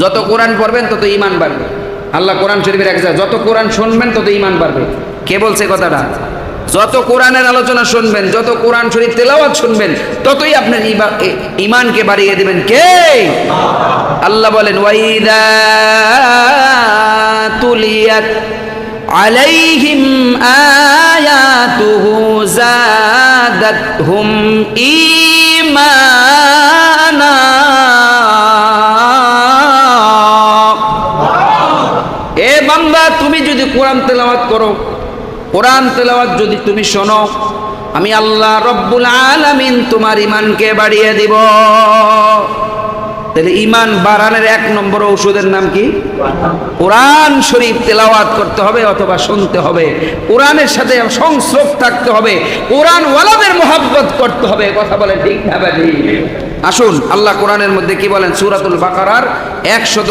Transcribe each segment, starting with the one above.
যত কোরআন পড়বেন, তত ইমান বাড়বে। আল্লাহ কোরআন শরীফের এক যত কোরআন শুনবেন, তত ইমান বাড়বে। কে বলছে কথাটা? যত কোরআনের আলোচনা শুনবেন, যত কোরআন শরীফ তেলাওয়াত শুনবেন, ততই আপনার ইমানকে বাড়িয়ে দেবেন। কে? আল্লাহ বলেন, ওয়াইদা আলাইহিম আয়াতুহু জাদাতহুম ঈমানা যদি কোরআন তেলাওয়াত করো, কোরআন তেলাওয়াত যদি তুমি শোনো, আমি আল্লাহ রব্বুল আলামিন তোমার ইমানকে বাড়িয়ে দিব। তাহলে ইমান বাড়ানোর এক নম্বর ওষুধের নাম কি? কোরআন শরীফ তেলাওয়াত করতে হবে অথবা শুনতে হবে। কোরআনের সাথে সংস্রব থাকতে হবে। কোরআন ওয়ালাদের মোহাব্বত করতে হবে। কথা বলে ঠিক না আসুন, আল্লাহ কোরআনের মধ্যে কি বলেন? সূরাতুল বাকারার একশত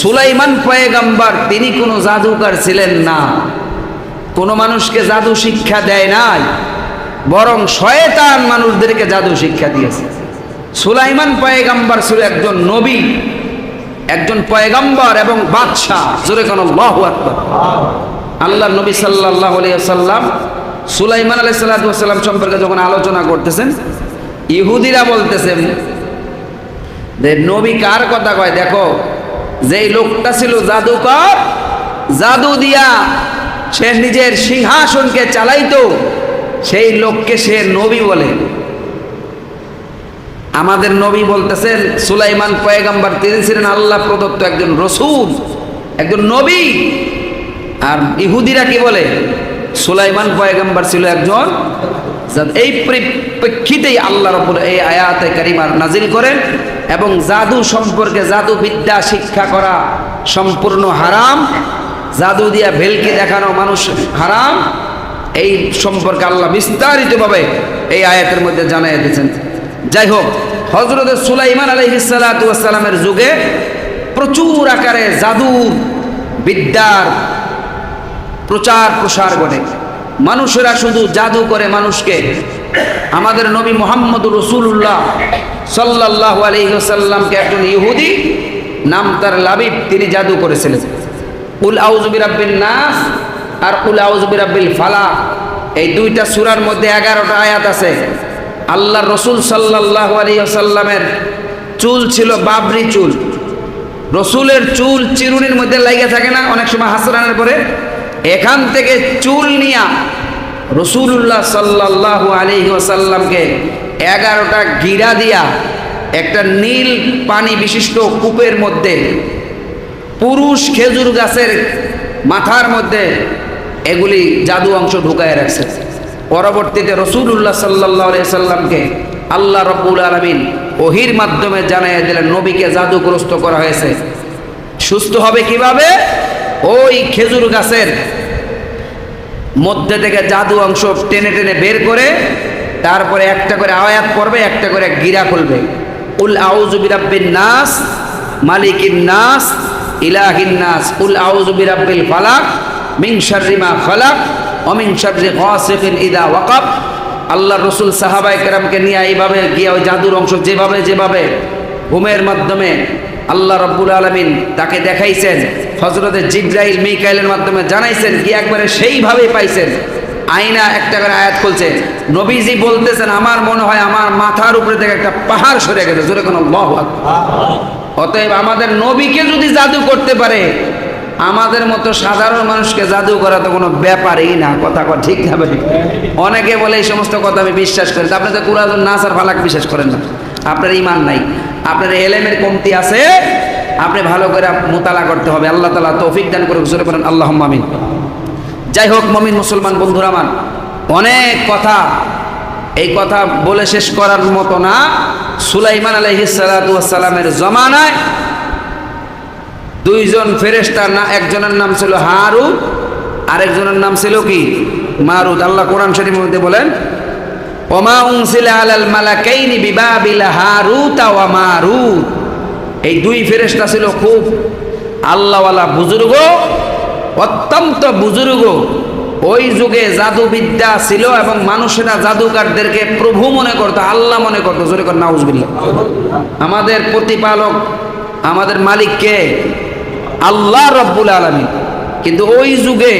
সুলাইমান পয়েগাম্বার, তিনি কোনো জাদুকার ছিলেন না। কোনো মানুষকে জাদু শিক্ষা দেয় নাই, বরং শয়তান মানুষদেরকে জাদু শিক্ষা দিয়েছে। সুলাইমান পয়েগাম্বার ছিল একজন নবী, একজন পয়গাম্বার এবং বাদশাহ। জোরে কোন আকবার। আল্লাহ নবী আলাইহি সাল্লাম সুলাইমান ওয়াস সালাম সম্পর্কে যখন আলোচনা করতেছেন, ইহুদিরা বলতেছেন যে, নবী কার কথা কয়? দেখো যেই লোকটা ছিল জাদুকর, জাদু দিয়া সে নিজের সিংহাসনকে চালাইতো, সেই লোককে সে নবী বলে। আমাদের নবী বলতেছেন সুলাইমান পয়গাম্বার, তিনি ছিলেন আল্লাহ প্রদত্ত একজন রসুল, একজন নবী। আর ইহুদিরা কি বলে? সুলাইমান পয়গাম্বার ছিল একজন এই প্রেক্ষিতেই আল্লাহ রব্বুল এই আয়াতে কারিমার নাজিল করেন। এবং জাদু সম্পর্কে জাদু বিদ্যা শিক্ষা করা সম্পূর্ণ হারাম। জাদু দিয়া ভেলকে দেখানো মানুষ হারাম। এই সম্পর্কে আল্লাহ বিস্তারিতভাবে এই আয়াতের মধ্যে জানাই দিয়েছেন। যাই হোক হজরত সুলাইমান আলহিসালামের যুগে প্রচুর আকারে জাদু বিদ্যার প্রচার প্রসার ঘটে। মানুষেরা শুধু জাদু করে মানুষকে আমাদের নবী মোহাম্মদ রসুল্লাহ সাল্লাহ আলহিসাল্লামকে একজন ইহুদি নাম তার লাবিব, তিনি জাদু করেছিলেন। উল আউজবির আব্বিন নাস আর উল আউজবির আব্বিল ফালা এই দুইটা সুরার মধ্যে এগারোটা আয়াত আছে। আল্লাহ রসুল সাল্লাহ আলিয়াল্লামের চুল ছিল বাবরি চুল। রসুলের চুল চিরুনির মধ্যে লাগিয়ে থাকে না, অনেক সময় হাসরানের পরে। এখান থেকে চুল নিয়া রসুল্লাহ সাল্লাহ আলী ওসাল্লামকে এগারোটা গিরা দিয়া একটা নীল পানি বিশিষ্ট কূপের মধ্যে, পুরুষ খেজুর গাছের মাথার মধ্যে এগুলি জাদু অংশ ঢুকায় রাখছে। পরবর্তীতে রসুল্লাহ সাল্লাহ সাল্লামকে আল্লাহ রব্বুল আলমিন ওহির মাধ্যমে জানাই দিলেন, নবীকে জাদুগ্রস্ত করা হয়েছে। সুস্থ হবে কীভাবে? ওই খেজুর গাছের মধ্যে থেকে জাদু অংশ টেনে টেনে বের করে তারপরে একটা করে আয়াত পড়বে, একটা করে গিরা খুলবে। উল আউজু বিরাব্বিন নাস, মালিকিন নাস, ইলাহিন নাস। উল আউজু বিরাব্বিল ফালাক মা খালাক অমিন শাররি গাসিকিন ইদা ওয়াকাব। আল্লাহ রসুল সাহাবাই কেরামকে নিয়ে এইভাবে গিয়ে ওই জাদুর অংশ যেভাবে যেভাবে ঘুমের মাধ্যমে আল্লাহ রব্বুল আলমিন তাকে দেখাইছেন। হজরতে জিব্রাইল মিকাইলের মাধ্যমে জানাইছেন, কি একবারে সেইভাবেই পাইছেন? আইনা একটা করে আয়াত খুলছে, নবীজি বলতেছেন, আমার মনে হয় আমার মাথার উপরে থেকে একটা পাহাড় সরে গেছে। জোরে কোনো লহ অতএব আমাদের নবীকে যদি জাদু করতে পারে, আমাদের মতো সাধারণ মানুষকে জাদু করা তো কোনো ব্যাপারই না, কথা ঠিক না অনেকে বলে এই সমস্ত কথা আমি বিশ্বাস করি আপনি তো কুরাজুল নাসার ফালাক বিশ্বাস করেন না। আপনার ইমান নাই। আপনার এলেমের কমতি আছে আপনি ভালো করে মোতালা করতে হবে। আল্লাহ তালা তৌফিক দান করে ঘোষণা করেন আল্লাহ মামিন যাই হোক, মমিন মুসলমান বন্ধুরা মান অনেক কথা, এই কথা বলে শেষ করার মতো না। সুলাইমান আলহিসালামের জমানায় দুইজন ফেরেস্তা না, একজনের নাম ছিল হারুত আরেকজনের নাম ছিল কি? মারুত আল্লাহ কোরআন শরীফের মধ্যে বলেন, ওমা উনসিলা আলাল মালাকাইনি বিবাবিল হারুত ওয়া মারুত এই দুই ফেরেস্তা ছিল খুব আল্লাহওয়ালা বুজুর্গ, অত্যন্ত বুজুর্গ। ওই যুগে জাদুবিদ্যা ছিল এবং মানুষেরা জাদুকারদেরকে প্রভু মনে করতো, আল্লাহ মনে করতো। জোরে কর, নাউজবিল্লাহ। আমাদের প্রতিপালক, আমাদের মালিককে আল্লাহ রব্বুল আলমী কিন্তু ওই যুগে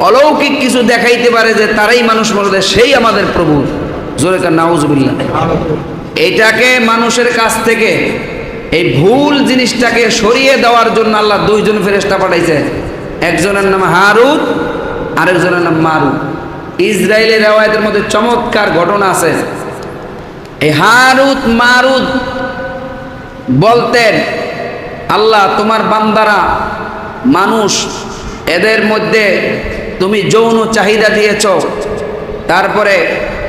অলৌকিক কিছু দেখাইতে পারে যে তারাই মানুষ মনে সেই আমাদের প্রভু। জোরে কর, নাউজবিল্লাহ। এটাকে মানুষের কাছ থেকে এই ভুল জিনিসটাকে সরিয়ে দেওয়ার জন্য আল্লাহ দুইজন ফেরেস্তা পাঠাইছে। একজনের নাম হারুত আরেকজনের নাম মারুত ইসরায়েলের রেওয়ায়তের মধ্যে চমৎকার ঘটনা আছে। এই হারুদ মারুদ বলতেন, আল্লাহ, তোমার বান্দারা মানুষ, এদের মধ্যে তুমি যৌন চাহিদা দিয়েছ, তারপরে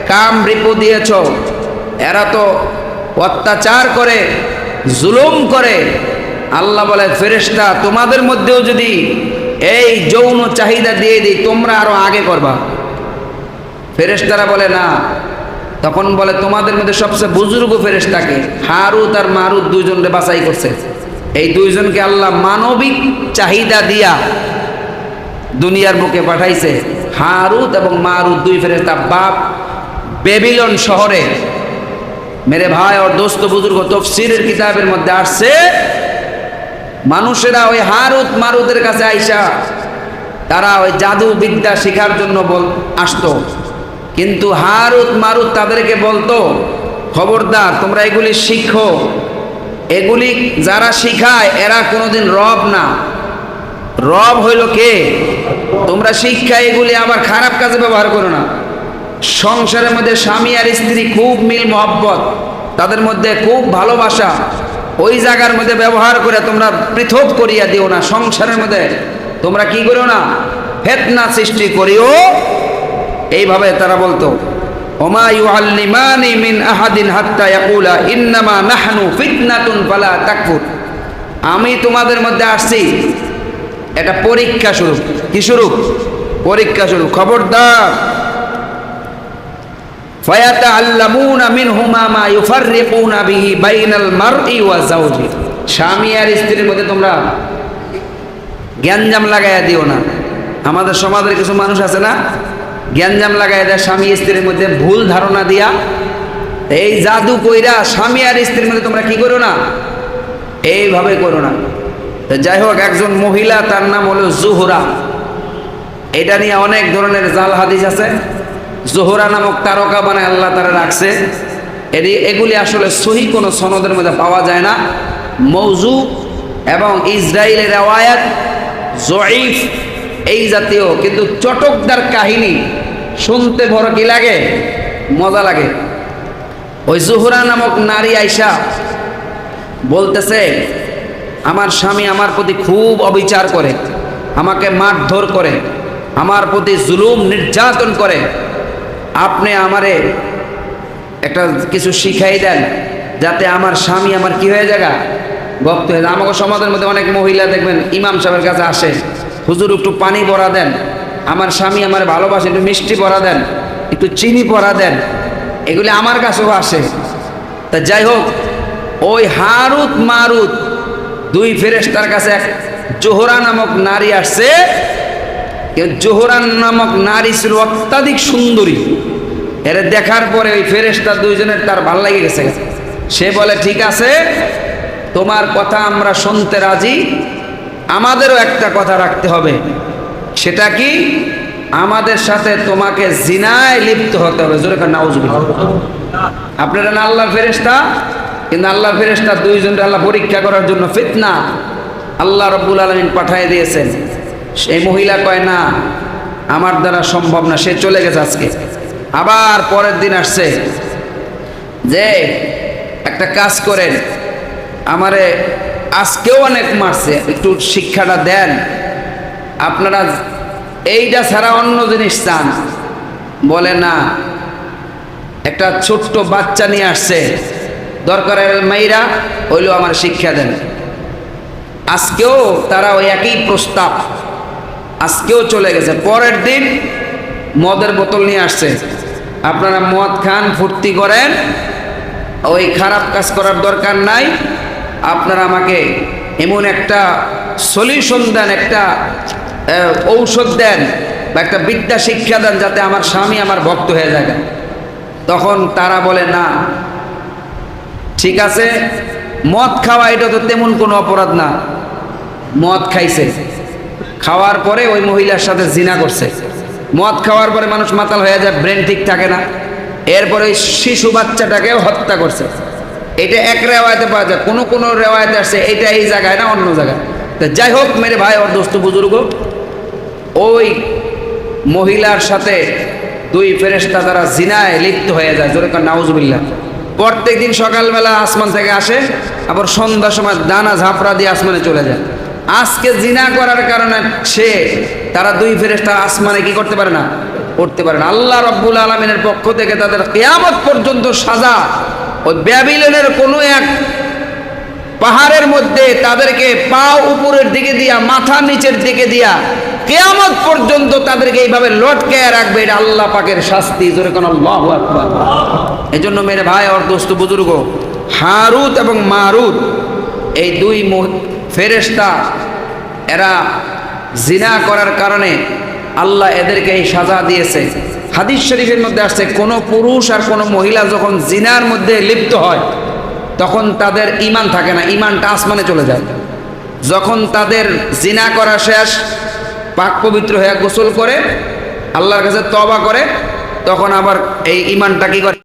কাম রিপু দিয়েছ, এরা তো অত্যাচার করে জুলুম করে। আল্লাহ বলে, ফেরেশতা, তোমাদের মধ্যেও যদি এই যৌন চাহিদা দিয়ে দিই, তোমরা আরও আগে করবা। ফেরেশতারা বলে, না। তখন বলে, তোমাদের মধ্যে সবচেয়ে বুজুর্গ ফেরেশতাকে হারুত আর মারুত দুইজনকে বাছাই করছে। এই দুইজনকে আল্লাহ মানবিক চাহিদা দিয়া দুনিয়ার বুকে পাঠাইছে। হারুত এবং মারুত দুই ফেরেশতা বাপ বেবিলন শহরে মেরে ভাই ওর দোস্ত বুজুর্গ তফসিরের কিতাবের মধ্যে আসছে, মানুষেরা ওই হারুত মারুতের কাছে আইসা তারা ওই জাদু বিদ্যা শেখার জন্য বল, আসতো। কিন্তু হারুত মারুত তাদেরকে বলতো, খবরদার, তোমরা এগুলি শিখো। এগুলি যারা শিখায়, এরা কোনোদিন রব না। রব হইল কে? তোমরা শিক্ষা এগুলি আবার খারাপ কাজে ব্যবহার করো না। সংসারের মধ্যে স্বামী আর স্ত্রী খুব মিল মহব্বত, তাদের মধ্যে খুব ভালোবাসা। ওই জায়গার মধ্যে ব্যবহার করে তোমরা পৃথক করিয়া দিও না, সংসারের মধ্যে। তোমরা কি করো না? ফেতনা সৃষ্টি করিও। এইভাবে তারা বলতো মিন আহাদিন আমি তোমাদের মধ্যে আসছি। এটা পরীক্ষা শুরু কি শুরু পরীক্ষা শুরু খবরদার। স্বামী আর স্ত্রীর মধ্যে তোমরা জ্ঞানজাম লাগাইয়া দিও না। আমাদের সমাজের কিছু মানুষ আছে না জ্ঞানজাম লাগাইয়া দেয় স্বামী স্ত্রীর মধ্যে, ভুল ধারণা দিয়া। এই জাদু কইরা স্বামী আর স্ত্রীর মধ্যে তোমরা কি করো না? এইভাবে করো না। যাই হোক, একজন মহিলা, তার নাম হলো জুহরা। এটা নিয়ে অনেক ধরনের জাল হাদিস আছে। জোহরা নামক তারকা বানায় আল্লাহ তারা রাখছে। এটি এগুলি আসলে সহি কোনো সনদের মধ্যে পাওয়া যায় না। মৌজু এবং ইসরায়েলের রেওয়ায়াত জয়ীফ এই জাতীয় কিন্তু চটকদার কাহিনী শুনতে বড় কি লাগে? মজা লাগে। ওই জোহরা নামক নারী আইসা বলতেছে, আমার স্বামী আমার প্রতি খুব অবিচার করে, আমাকে মারধর করে, আমার প্রতি জুলুম নির্যাতন করে আপনি আমারে একটা কিছু শিখাই দেন, যাতে আমার স্বামী আমার কি হয়ে যাগা ভক্ত হয়ে আমাকে সমাজের মধ্যে অনেক মহিলা দেখবেন, ইমাম সাহেবের কাছে আসে, হুজুর, একটু পানি ভরা দেন। আমার স্বামী আমার ভালোবাসে, একটু মিষ্টি ভরা দেন, একটু চিনি ভরা দেন। এগুলি আমার কাছেও আসে। তা যাই হোক, ওই হারুত মারুত দুই ফেরেস্তার কাছে এক জোহরা নামক নারী আসছে জোহরান নামক নারী ছিল অত্যাধিক সুন্দরী। এর দেখার পরে ওই ফেরেস্তা দুইজনের তার ভালো লেগে গেছে। সে বলে, ঠিক আছে, তোমার কথা আমরা শুনতে রাজি, আমাদেরও একটা কথা রাখতে হবে। সেটা কি? আমাদের সাথে তোমাকে জিনায় লিপ্ত হতে হবে। জোরে কার নাউজুবিল্লাহ। আপনারা না আল্লাহর ফেরেস্তা কিন্তু আল্লাহ ফেরেস্তা দুইজনকে আল্লাহ পরীক্ষা করার জন্য ফিতনা আল্লাহ রব্বুল আলমিন পাঠিয়ে দিয়েছেন। সেই মহিলা কয়, না, আমার দ্বারা সম্ভব না, সে চলে গেছে আজকে। আবার পরের দিন আসছে। যে একটা কাজ করেন, আমারে আজকেও অনেক মারছে, একটু শিক্ষাটা দেন। আপনারা এইটা ছাড়া অন্য জিনিস চান। বলে, না, একটা ছোট্ট বাচ্চা নিয়ে আসছে। দরকারের মাইরা হইলেও আমার শিক্ষা দেন। আজকেও তারা ওই একই প্রস্তাব আজকেও চলে গেছে। পরের দিন মদের বোতল নিয়ে আসছে। আপনারা মদ খান, ফুর্তি করেন, ওই খারাপ কাজ করার দরকার নাই। আপনারা আমাকে এমন একটা সলিউশন দেন, একটা ঔষধ দেন বা একটা বিদ্যা শিক্ষা দেন যাতে আমার স্বামী আমার ভক্ত হয়ে যায় তখন তারা বলে, না, ঠিক আছে, মদ খাওয়া এটা তো তেমন কোনো অপরাধ না। মদ খাইছে। খাওয়ার পরে ওই মহিলার সাথে জিনা করছে। মদ খাওয়ার পরে মানুষ মাতাল হয়ে যায়, ব্রেন ঠিক থাকে না। এরপরে শিশু বাচ্চাটাকেও হত্যা করছে। এটা এক রেওয়ায়তে পাওয়া যায়, কোনো কোনো রেওয়ায়তে আসছে, এটা এই জায়গায় না, অন্য জায়গায়। তা যাই হোক, মেরে ভাই, ওর দোস্ত বুজুর্গ। ওই মহিলার সাথে দুই ফেরেস্তা তারা জিনায় লিপ্ত হয়ে যায়, জোরে কার, নাউজুবিল্লাহ। প্রত্যেক দিন সকালবেলা আসমান থেকে আসে, আবার সন্ধ্যার সময় দানা ঝাপড়া দিয়ে আসমানে চলে যায়। আজকে জিনা করার কারণে সে, তারা দুই ফেরেশতা আসমানে কি করতে পারে না? করতে পারে না। আল্লাহ রব্বুল আলমিনের পক্ষ থেকে তাদের কেয়ামত পর্যন্ত সাজা। ওই ব্যাবিলনের কোনো এক পাহাড়ের মধ্যে তাদেরকে পা উপরের দিকে দিয়া, মাথা নিচের দিকে দিয়া কেয়ামত পর্যন্ত তাদেরকে এইভাবে লটকে রাখবে, এটা আল্লাহ পাকের শাস্তি। জোরে কোন এই জন্য মেরে ভাই দোস্ত বুজুর্গ, হারুত এবং মারুত, এই দুই ফেরেশতা, এরা জিনা করার কারণে আল্লাহ এদেরকে এই সাজা দিয়েছে। হাদিস শরীফের মধ্যে আসছে, কোনো পুরুষ আর কোনো মহিলা যখন জিনার মধ্যে লিপ্ত হয়, তখন তাদের ইমান থাকে না ইমানটা আসমানে চলে যায়। যখন তাদের জিনা করা শেষ, পাক পবিত্র হয়ে গোসল করে, আল্লাহর কাছে তবা করে, তখন আবার এই ইমানটা কি করে?